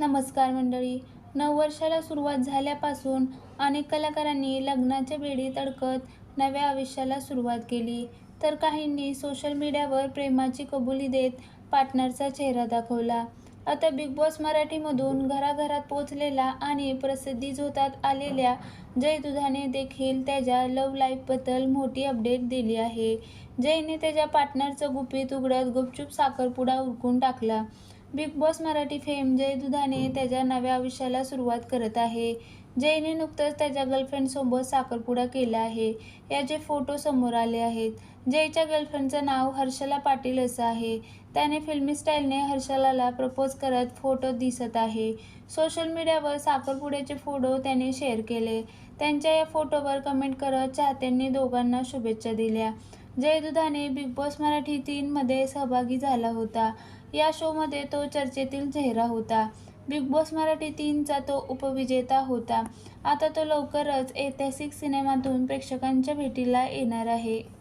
नमस्कार मंडळी. नववर्षाला सुरुवात झाल्यापासून अनेक कलाकारांनी लग्नाच्या वेळी तडकत नव्या आयुष्याला सुरुवात केली. तर काहींनी सोशल मीडियावर प्रेमाची कबुली देत पार्टनरचा चेहरा दाखवला. आता बिग बॉस मराठीमधून घराघरात पोचलेला आणि प्रसिद्धी झोतात आलेल्या जय दुधाने देखील त्याच्या लव लाईफबद्दल मोठी अपडेट दिली आहे. जयने त्याच्या पार्टनरचं गुपित उघडत गुपचूप साखरपुडा उरकून टाकला. Big Boss Marathi fame Jay Dudhane त्याच्या नव्या आयुष्याला सुरुवात करत आहे. जयने नुकतंच त्याच्या गर्लफ्रेंडसोबत साखरपुडा केला आहे. याचे फोटो समोर आले आहेत. जयच्या गर्लफ्रेंडचं नाव हर्षला पाटील असं आहे. त्याने फिल्मी स्टाईलने हर्षलाला प्रपोज करत फोटो दिसत आहे. सोशल मीडियावर साखरपुड्याचे फोटो त्याने शेअर केले. त्यांच्या या फोटोवर कमेंट करत चाहत्यांनी दोघांना शुभेच्छा दिल्या. जयदुधाने बिग बॉस मराठी तीनमध्ये सहभागी झाला होता. या शोमध्ये तो चर्चेतील चेहरा होता. बिग बॉस मराठी तीनचा तो उपविजेता होता. आता तो लवकरच ऐतिहासिक सिनेमातून प्रेक्षकांच्या भेटीला येणार आहे.